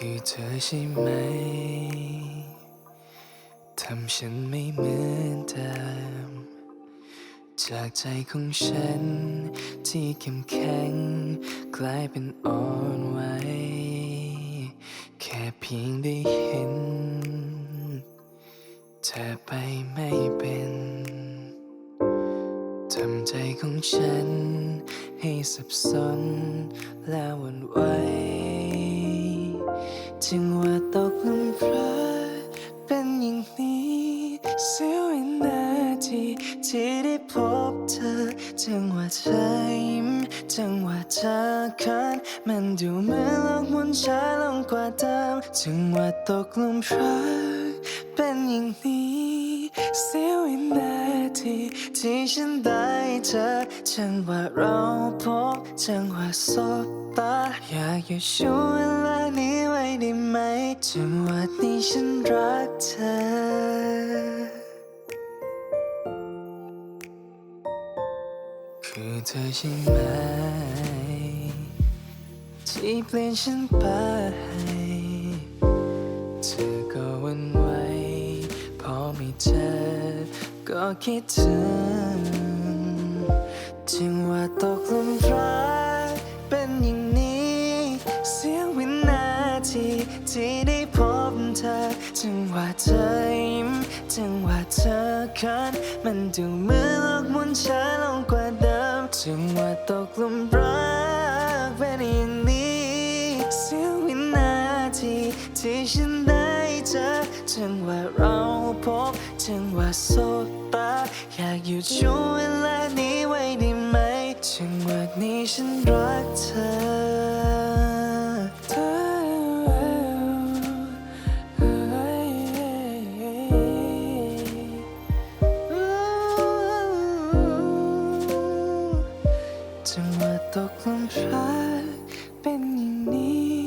คือเธอใช่ไหม ทำฉันไม่เหมือนเดิม จากใจของฉันที่เข้มแข็ง กลายเป็นอ่อนไหว แค่เพียงได้เห็น เธอไปไม่เป็นทำใจของฉันให้สับสนและหวันไหว จึงว่าตกลุมรักเป็นอย่างนี้เสียวินาทีที่ได้พบเธอ จังว่าเธอยิ้ม จังว่าเธอเขินมันดูเหมือนโลกมุนช้าลงกว่าเดิมจึงว่าตกลุมรักเป็นอย่างนี้เสียวินา ทีที่ฉันได้เจอจังหวะเราพบจังหวะสบตาอยากอยู่ช่วงเวลานี้ไว้ได้ไหมจังหวะนี้ฉันรักเธอคือเธอใช่ไหม ที่เปลี่ยนฉันไป เธอก็หวันไหวพอไม่เจอ ก็คิดถึง จึงว่าตกหลุมรักเป็นอย่างนี้ เสียวินาทีที่ได้พบเธอ จึงว่าเธอยิ้ม จึงว่าเธอเขินมันดูเหมือนโลกหมุนช้าลงกว่าเดิม จึงว่าตกหลุมรักเป็นอย่างนี้ เสียวินาทีที่ฉันได้เจอจังว่าเรา จังหว่าสบตาอยากอยู่ช่วงเวลานี้ไว้ได้ไหมจังหว่านี้ฉันรักเธอ จังหว่าตกลุมรักเป็นอย่างนี้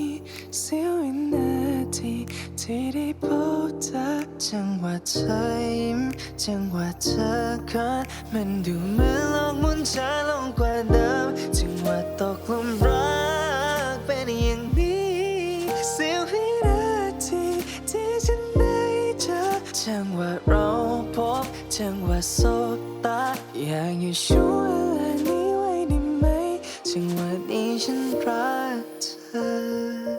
เสียวินาทีที่ได้พบ จังหวะเธอยิ้มจังหวะเธอเขินมันดูเหมือนโลกหมุนช้าลงกว่าเดิมจังหวะตกลุมรักเป็นอย่างนี้เสียวินาทีที่ฉันได้เจอจังหวะเราพบจังหวะสบตาอยากอยู่ช่วงเวลานี้ไว้ได้ไหมจังหวะนี้ฉันรักเธอ